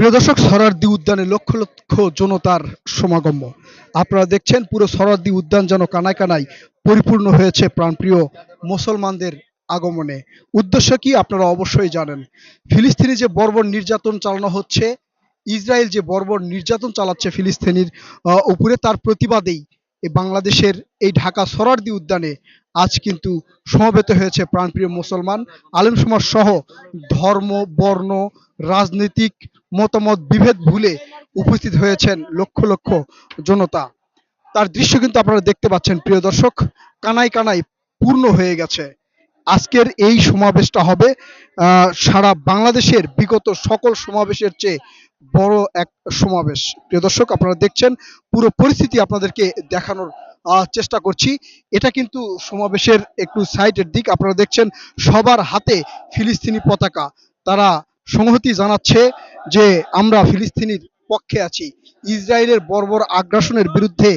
প্রিয় দর্শক, সরারদি উদ্যানে লক্ষ লক্ষ জনতার সমাগম আপনারা দেখছেন, পুরো সরারদি উদ্যান যেন কানায় কানায় পরিপূর্ণ হয়েছে প্রাণপ্রিয় মুসলমানদের আগমনে। উদ্দেশ্য কি আপনারা অবশ্যই জানেন। ফিলিস্তিনি যে বর্বর নির্যাতন চালানো হচ্ছে, ইসরায়েল যে বর্বর নির্যাতন চালাচ্ছে ফিলিস্তিনির উপরে, তার প্রতিবাদেই বাংলাদেশের এই ঢাকা সরারদি উদ্যানে আজ কিন্তু সমবেত হয়েছে প্রাণপ্রিয় মুসলমান, আলেম সমাজ সহ ধর্ম, বর্ণ, রাজনৈতিক মতামত, বিভেদ ভুলে উপস্থিত হয়েছেন লক্ষ লক্ষ জনতা। তার দৃশ্য কিন্তু আপনারা দেখতে পাচ্ছেন, প্রিয় দর্শক। কানাই কানাই পূর্ণ হয়ে গেছে। আজকের এই সমাবেশটা হবে সারা বাংলাদেশের বিগত সকল সমাবেশের চেয়ে বড় এক সমাবেশ। প্রিয় দর্শক, আপনারা দেখছেন, পুরো পরিস্থিতি আপনাদেরকে দেখানোর চেষ্টা করছি। এটা কিন্তু সমাবেশের একটু সাইডের দিক। আপনারা দেখছেন, সবার হাতে ফিলিস্তিনি পতাকা। তারা সংহতি জানাচ্ছে যে আমরা ফিলিস্তিনির পক্ষে আছি। ইসরায়েলের বর্বর আগ্রাসনের বিরুদ্ধে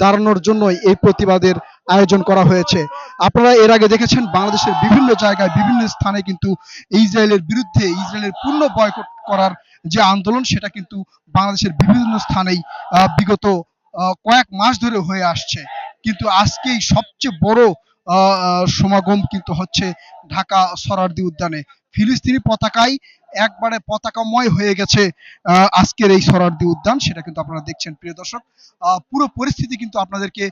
দাঁড়ানোর জন্যই এই প্রতিবাদের আয়োজন করা হয়েছে। আপনারা এর আগে দেখেছেন, বাংলাদেশের বিভিন্ন জায়গায়, বিভিন্ন স্থানে কিন্তু ইসরায়েলের বিরুদ্ধে, ইসরায়েলের পূর্ণ বয়কট করার যে আন্দোলন, সেটা কিন্তু বাংলাদেশের বিভিন্ন স্থানেই বিগত কয়েক মাস ধরে হয়ে আসছে। কিন্তু আজকেই সবচেয়ে বড় সমাগম কিন্তু হচ্ছে ঢাকা সরারদি উদ্যানে। ফিলিস্তিনি পতাকায় একবারে পতাকাময় হয়ে গেছে আহ, আজকের এই সরারদি উদ্যান সেটা কিন্তু আপনারা দেখছেন প্রিয় দর্শক। পুরো পরিস্থিতি কিন্তু আপনাদেরকে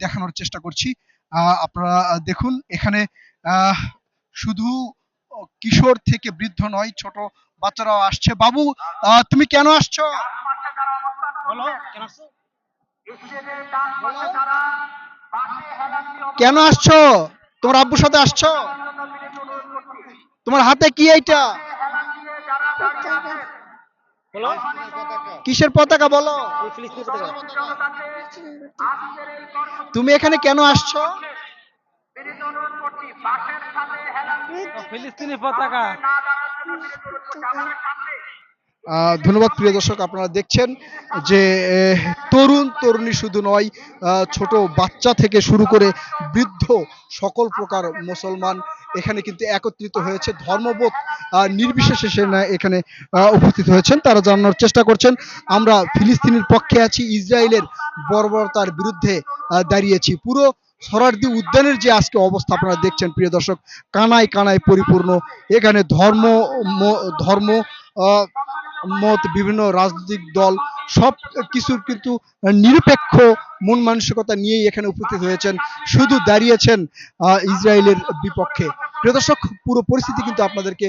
দেখানোর চেষ্টা করছি। আপনারা দেখুন এখানে শুধু কিশোর থেকে বৃদ্ধ নয় ছোট বাচ্চারাও আসছে। বাবু তুমি কেন আসছো? কেন আসছো? কেন আসছো? তোমার আব্বুর সাথে আসছো? তোমার হাতে কি এইটা? বলো। কিসের পতাকা বলো। তুমি এখানে কেন আসছো? ফিলিস্তিনি পতাকা। ধন্যবাদ প্রিয় দর্শক, আপনারা দেখছেন যে তরুণ, তরুণী শুধু নয় ছোট বাচ্চা থেকে শুরু করে বৃদ্ধ সকল প্রকার মুসলমান এখানে কিন্তু একত্রিত হয়েছে। ধর্মবোধ নির্বিশেষে সে এখানে উপস্থিত হয়েছেন। তারা জানানোর চেষ্টা করছেন, আমরা ফিলিস্তিনের পক্ষে আছি, ইসরায়েলের বর্বরতার বিরুদ্ধে দাঁড়িয়েছি। পুরো সরারদি উদ্যানের যে আজকে অবস্থা আপনারা দেখছেন, প্রিয় দর্শক, কানায় কানায় পরিপূর্ণ। এখানে ধর্ম ধর্ম মত, বিভিন্ন রাজনৈতিক দল, সব কিছুর কিন্তু নিরপেক্ষ মন মানসিকতা নিয়েই এখানে উপস্থিত হয়েছেন। শুধু দাঁড়িয়েছেন ইসরায়েলের বিপক্ষে। প্রিয় দর্শক, পুরো পরিস্থিতি কিন্তু আপনাদেরকে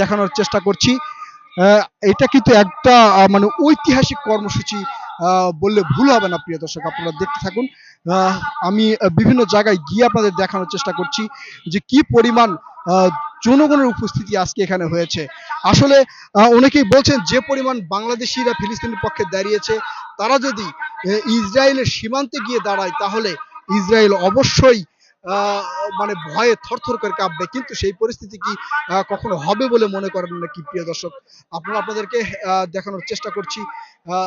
দেখানোর চেষ্টা করছি। এটা কিন্তু একটা মানে ঐতিহাসিক কর্মসূচি বললে ভুল হবে না, প্রিয় দর্শক, আপনারা দেখতে থাকুন। আমি বিভিন্ন জায়গায় গিয়ে আপনাদের দেখানোর চেষ্টা করছি যে কি পরিমাণ জনগণের উপস্থিতি আজকে এখানে হয়েছে। আসলে অনেকেই বলছেন যে পরিমাণ বাংলাদেশিরা ফিলিস্তিনের পক্ষে দাঁড়িয়েছে, তারা যদি ইসরায়েলের সীমান্তে গিয়ে দাঁড়ায়, তাহলে ইসরায়েল অবশ্যই মানে ভয়ে থরথর করে কাঁপবে। কিন্তু সেই পরিস্থিতি কি কখনো হবে বলে মনে করেন নাকি প্রিয় দর্শক? আপনারা আপনাদেরকে দেখানোর চেষ্টা করছি।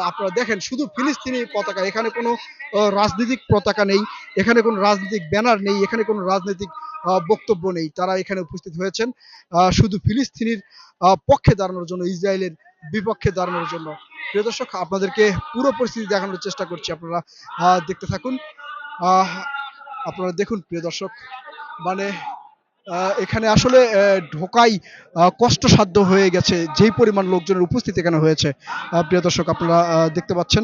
আপনারা দেখেন শুধু ফিলিস্তিনি পতাকা এখানে কোনো রাজনৈতিক পতাকা নেই এখানে কোনো রাজনৈতিক ব্যানার নেই এখানে কোনো রাজনৈতিক বক্তব্য নেই। তারা এখানে উপস্থিত হয়েছেন শুধু ফিলিস্তিনির পক্ষে দাঁড়ানোর জন্য ইসরায়েলের বিপক্ষে দাঁড়ানোর জন্য। প্রিয় দর্শক আপনাদেরকে পুরো পরিস্থিতি দেখানোর চেষ্টা করছি আপনারা দেখতে থাকুন। আহ, আপনারা দেখুন, প্রিয় দর্শক মানে এখানে আসলে ঢোকাই কষ্টসাধ্য হয়ে গেছে, যেই পরিমাণ লোকজনের উপস্থিতি এখানে হয়েছে। প্রিয় দর্শক, আপনারা দেখতে পাচ্ছেন,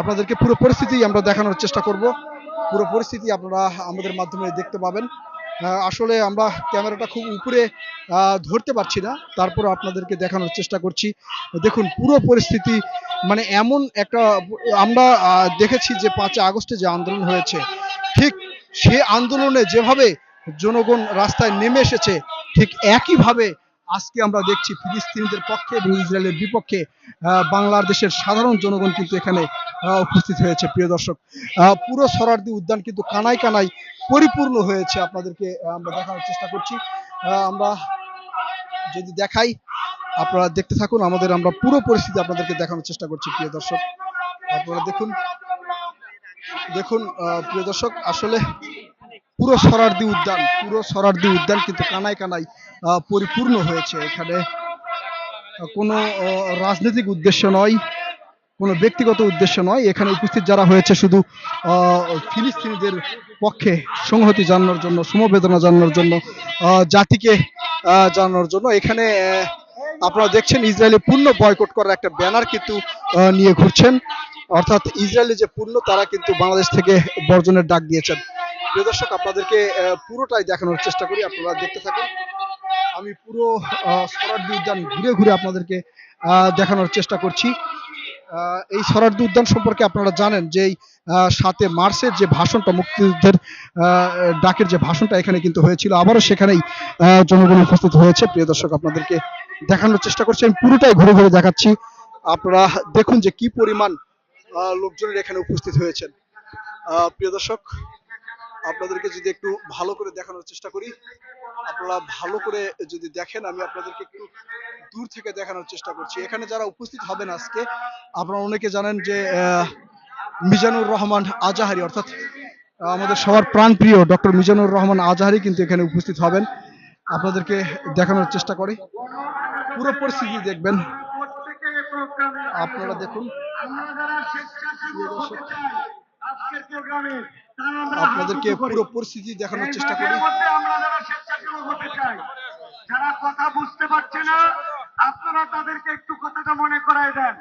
আপনাদেরকে পুরো পরিস্থিতি আমরা দেখানোর চেষ্টা করব। পুরো পরিস্থিতি আপনারা আমাদের মাধ্যমে দেখতে পাবেন। আসলে আমরা ক্যামেরাটা খুব উপরে ধরতে পারছি না তারপর আপনাদেরকে দেখানোর চেষ্টা করছি। দেখুন, পুরো পরিস্থিতি মানে এমন একটা, আমরা দেখেছি যে পাঁচই আগস্টে যে আন্দোলন হয়েছে, ঠিক সে আন্দোলনে যেভাবে জনগণ রাস্তায় নেমে এসেছে, ঠিক একইভাবে আজকে আমরা দেখছি ফিলিস্তিনিদের পক্ষে এবং ইসরায়েলের বিপক্ষে বাংলাদেশের সাধারণ জনগণ কিন্তু এখানে উপস্থিত হয়েছে, প্রিয় দর্শক। পুরো সরারদি উদ্যান কিন্তু কানায় কানায় পরিপূর্ণ হয়েছে আপনাদেরকে আমরা দেখানোর চেষ্টা করছি। আমরা যদি দেখাই, আপনারা দেখতে থাকুন, আমাদের আমরা পুরো পরিস্থিতি আপনাদেরকে দেখানোর চেষ্টা করছি, প্রিয় দর্শক। আপনারা দেখুন দেখুন প্রিয় দর্শক, আসলে পুরো সরারদি উদ্যান, পুরো সরারদি উদ্যান কিন্তু কানায় কানায় পরিপূর্ণ হয়েছে এখানে। কোনো রাজনৈতিক উদ্দেশ্য নয়, কোনো ব্যক্তিগত উদ্দেশ্য নয়। এখানে উপস্থিত যারা হয়েছে শুধু ফিলিস্তিনিদের পক্ষে সংহতি জানানোর জন্য, সমবেদনা জানানোর জন্য জাতিকে জানানোর জন্য। এখানে আপনারা দেখছেন, ইসরায়েলি পূর্ণ বয়কট করার একটা ব্যানার কিন্তু নিয়ে ঘুরছেন। অর্থাৎ ইসরায়েলি যে পূর্ণ, তারা কিন্তু বাংলাদেশ থেকে বর্জনের ডাক দিয়েছেন। প্রিয় দর্শক, আপনাদেরকে পুরোটাই দেখানোর চেষ্টা করি, আপনারা দেখতে থাকুন। আমি পুরো সরার্দি উদ্যান ঘুরে ঘুরে আপনাদেরকে দেখানোর চেষ্টা করছি। এই সরার্দি উদ্যান সম্পর্কে আপনারা জানেন যে সাতে মার্চের যে ভাষণটা, মুক্তিযুদ্ধের ডাকের যে ভাষণটা এখানে কিন্তু হয়েছিল, আবারও সেখানেই জনগণ উপস্থিত হয়েছে। প্রিয় দর্শক, আপনাদেরকে দেখানোর চেষ্টা করছি। আমি পুরোটাই ঘুরে ঘুরে দেখাচ্ছি। আপনারা দেখুন যে কি পরিমাণ লোকজনের এখানে উপস্থিত হয়েছেন। প্রিয় দর্শক, আপনাদেরকে যদি একটু ভালো করে দেখানোর চেষ্টা করি, আপনারা ভালো করে যদি দেখেন, আমি আপনাদেরকে একটু দূর থেকে দেখানোর চেষ্টা করছি। এখানে যারা উপস্থিত হবেন আজকে, আপনারা অনেকে জানেন যে মিজানুর রহমান আজাহারি, অর্থাৎ আমাদের সবার প্রাণপ্রিয় ডক্টর মিজানুর রহমান আজাহারি কিন্তু এখানে উপস্থিত হবেন। আপনাদেরকে দেখানোর চেষ্টা করি। পুরো পরিস্থিতি দেখবেন। আপনারা দেখুন প্রিয় আপনাদেরকে পুরো পরিস্থিতি দেখানোর চেষ্টা করি। যারা কথা বুঝতে পারছে না আপনারা তাদেরকে একটু কথাটা মনে করাই দেন।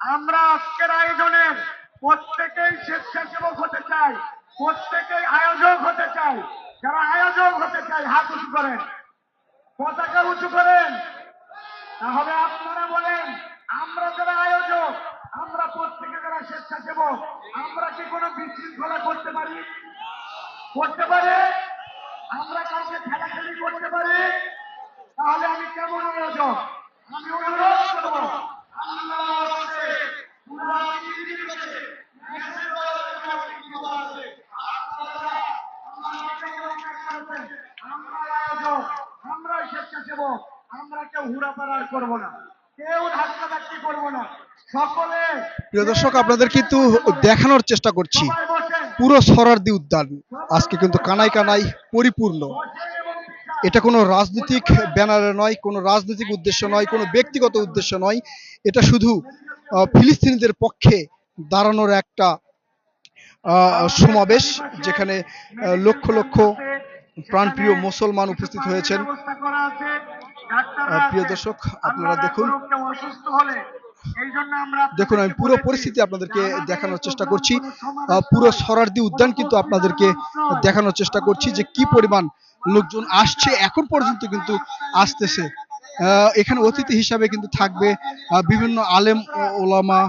আমরা আজকের আয়োজনের প্রত্যেকেই স্বেচ্ছাসেবক হতে চাই প্রত্যেকেই আয়োজক হতে চাই যারা আয়োজক হতে চাই হাত উঁচু করেন। পতাকা উঁচু করেন তাহলে আপনারা বলেন আমরা যারা আয়োজক আমরা প্রত্যেকে যারা স্বেচ্ছাসেবক আমরা কি কোনো বিশৃঙ্খলা করতে পারি? করতে পারে? আমরা কাউকে খেলাখেলি করতে পারি? তাহলে আমি কেমন আয়োজক? আমি অনুরোধ করব। আমরা স্বেচ্ছাসেবক আমরা কেউ হুড়াপাড়ার করব না কেউ ধাক্কা ধাক্কি করব না সকলে প্রিয় দর্শক আপনাদের কিন্তু দেখানোর চেষ্টা করছি। পুরো সরার্দি উদ্যান। আজকে কিন্তু কানাই কানাই পরিপূর্ণ। এটা কোনো রাজনৈতিক ব্যানারে নয় কোনো রাজনৈতিক উদ্দেশ্য নয় কোনো ব্যক্তিগত উদ্দেশ্য নয়। এটা শুধু ফিলিস্তিনিদের পক্ষে দাঁড়ানোর একটা সমাবেশ যেখানে লক্ষ লক্ষ প্রাণপ্রিয় মুসলমান উপস্থিত হয়েছেন। প্রিয় দর্শক আপনারা দেখুন। দেখুন আমি পুরো পরিস্থিতি আপনাদেরকে দেখানোর চেষ্টা করছি। পুরো সরার্দি উদ্যান কিন্তু আপনাদেরকে দেখানোর চেষ্টা করছি যে কি পরিমাণ লোকজন আসছে এখন পর্যন্ত কিন্তু আসতেছে। এখানে অতিথি হিসাবে কিন্তু থাকবে বিভিন্ন আলেম ওলামা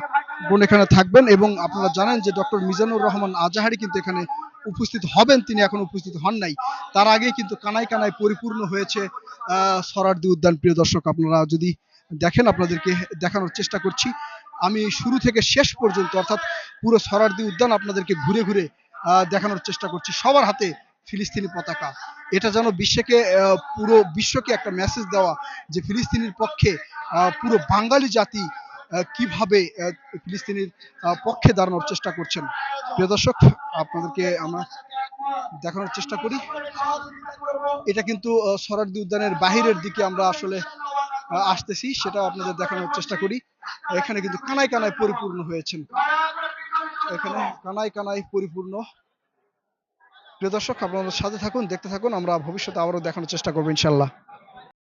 বোন এখানে থাকবেন এবং আপনারা জানেন যে ডক্টর মিজানুর রহমান আজাহারি কিন্তু এখানে উপস্থিত হবেন তিনি এখন উপস্থিত হন নাই। তার আগেই কিন্তু কানায় কানায় পরিপূর্ণ হয়েছে আহ, সরার্দি উদ্যান। প্রিয় দর্শক আপনারা যদি দেখেন আপনাদেরকে দেখানোর চেষ্টা করছি। আমি শুরু থেকে শেষ পর্যন্ত, অর্থাৎ পুরো সরার্দি উদ্যান আপনাদেরকে ঘুরে ঘুরে দেখানোর চেষ্টা করছি। সবার হাতে ফিলিস্তিনি পতাকা। এটা যেন বিশ্বকে পুরো বিশ্বকে একটা মেসেজ দেওয়া যে ফিলিস্তিনির পক্ষে পুরো বাঙালি জাতি কীভাবে ফিলিস্তিনির পক্ষে দাঁড়ানোর চেষ্টা করছেন। প্রিয় দর্শক, আপনাদেরকে আমরা দেখানোর চেষ্টা করি। এটা কিন্তু সরার্দি উদ্যানের বাহিরের দিকে আমরা আসলে আসতেছি, সেটা আপনাদের দেখানোর চেষ্টা করি। এখানে কিন্তু কানায় কানায় পরিপূর্ণ হয়েছেন। এখানে কানায় কানায় পরিপূর্ণ। প্রিয় দর্শক, আপনাদের সাথে থাকুন, দেখতে থাকুন, আমরা ভবিষ্যতে আবারও দেখানোর চেষ্টা করব, ইনশাল্লাহ।